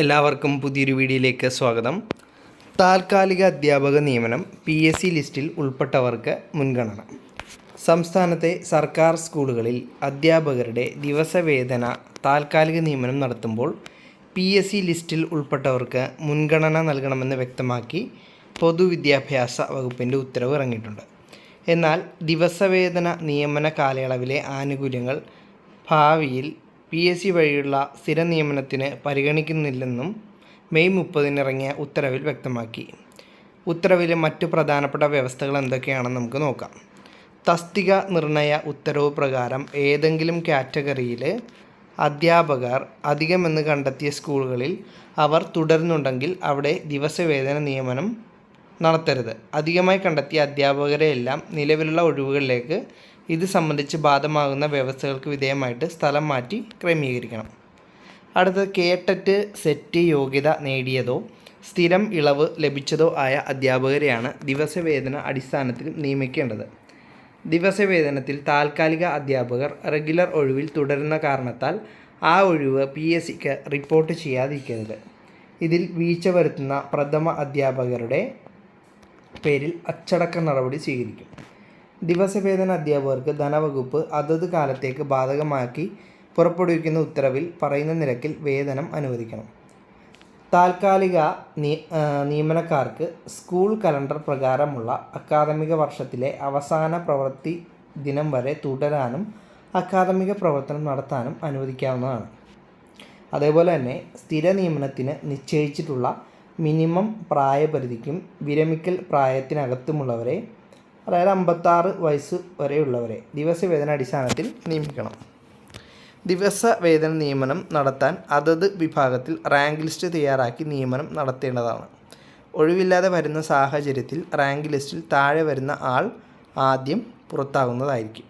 എല്ലാവർക്കും പുതിയൊരു വീഡിയോയിലേക്ക് സ്വാഗതം. താൽക്കാലിക അധ്യാപക നിയമനം പി എസ് സി ലിസ്റ്റിൽ ഉൾപ്പെട്ടവർക്ക് മുൻഗണന. സംസ്ഥാനത്തെ സർക്കാർ സ്കൂളുകളിൽ അധ്യാപകരുടെ ദിവസവേതന താൽക്കാലിക നിയമനം നടത്തുമ്പോൾ പി എസ് സി ലിസ്റ്റിൽ ഉൾപ്പെട്ടവർക്ക് മുൻഗണന നൽകണമെന്ന് വ്യക്തമാക്കി പൊതുവിദ്യാഭ്യാസ വകുപ്പിന്റെ ഉത്തരവ് ഇറങ്ങിയിട്ടുണ്ട്. എന്നാൽ ദിവസവേതന നിയമന കാലയളവിലെ ആനുകൂല്യങ്ങൾ ഭാവിയിൽ പി എസ് സി വഴിയുള്ള സ്ഥിര നിയമനത്തിന് പരിഗണിക്കുന്നില്ലെന്നും മെയ് മുപ്പതിന് ഇറങ്ങിയ ഉത്തരവിൽ വ്യക്തമാക്കി. ഉത്തരവിലെ മറ്റു പ്രധാനപ്പെട്ട വ്യവസ്ഥകൾ എന്തൊക്കെയാണെന്ന് നമുക്ക് നോക്കാം. തസ്തിക നിർണയ ഉത്തരവ് പ്രകാരം ഏതെങ്കിലും കാറ്റഗറിയിൽ അധ്യാപകർ അധികമെന്ന് കണ്ടെത്തിയ സ്കൂളുകളിൽ അവർ തുടരുന്നുണ്ടെങ്കിൽ അവിടെ ദിവസവേതന നിയമനം നടത്തരുത്. അധികമായി കണ്ടെത്തിയ അധ്യാപകരെയെല്ലാം നിലവിലുള്ള ഒഴിവുകളിലേക്ക് ഇത് സംബന്ധിച്ച് ബാധമാകുന്ന വ്യവസ്ഥകൾക്ക് വിധേയമായിട്ട് സ്ഥലം മാറ്റി ക്രമീകരിക്കണം. അടുത്തത് കേട്ടറ്റ് സെറ്റ് യോഗ്യത നേടിയതോ സ്ഥിരം ഇളവ് ലഭിച്ചതോ ആയ അധ്യാപകരെയാണ് ദിവസവേതന അടിസ്ഥാനത്തിൽ നിയമിക്കേണ്ടത്. ദിവസവേതനത്തിൽ താൽക്കാലിക അധ്യാപകർ റെഗുലർ ഒഴിവിൽ തുടരുന്ന കാരണത്താൽ ആ ഒഴിവ് പി എസ് സിക്ക് റിപ്പോർട്ട് ചെയ്യാതിരിക്കരുത്. ഇതിൽ വീഴ്ച വരുത്തുന്ന പ്രഥമ അധ്യാപകരുടെ പേരിൽ അച്ചടക്ക നടപടി സ്വീകരിക്കും. ദിവസവേതന അധ്യാപകർക്ക് ധനവകുപ്പ് അതത് കാലത്തേക്ക് ബാധകമാക്കി പുറപ്പെടുവിക്കുന്ന ഉത്തരവിൽ പറയുന്ന നിരക്കിൽ വേതനം അനുവദിക്കണം. താൽക്കാലിക നിയമനക്കാർക്ക് സ്കൂൾ കലണ്ടർ പ്രകാരമുള്ള അക്കാദമിക വർഷത്തിലെ അവസാന പ്രവൃത്തി ദിനം വരെ തുടരാനും അക്കാദമിക പ്രവർത്തനം നടത്താനും അനുവദിക്കാവുന്നതാണ്. അതേപോലെ തന്നെ സ്ഥിര നിയമനത്തിന് നിശ്ചയിച്ചിട്ടുള്ള മിനിമം പ്രായപരിധിക്കും വിരമിക്കൽ പ്രായത്തിനകത്തുമുള്ളവരെ അതായത് അമ്പത്താറ് വയസ്സ് വരെയുള്ളവരെ ദിവസവേതന അടിസ്ഥാനത്തിൽ നിയമിക്കണം. ദിവസ വേതന നിയമനം നടത്താൻ അതത് വിഭാഗത്തിൽ റാങ്ക് ലിസ്റ്റ് തയ്യാറാക്കി നിയമനം നടത്തേണ്ടതാണ്. ഒഴിവില്ലാതെ വരുന്ന സാഹചര്യത്തിൽ റാങ്ക് ലിസ്റ്റിൽ താഴെ വരുന്ന ആൾ ആദ്യം പുറത്താകുന്നതായിരിക്കും.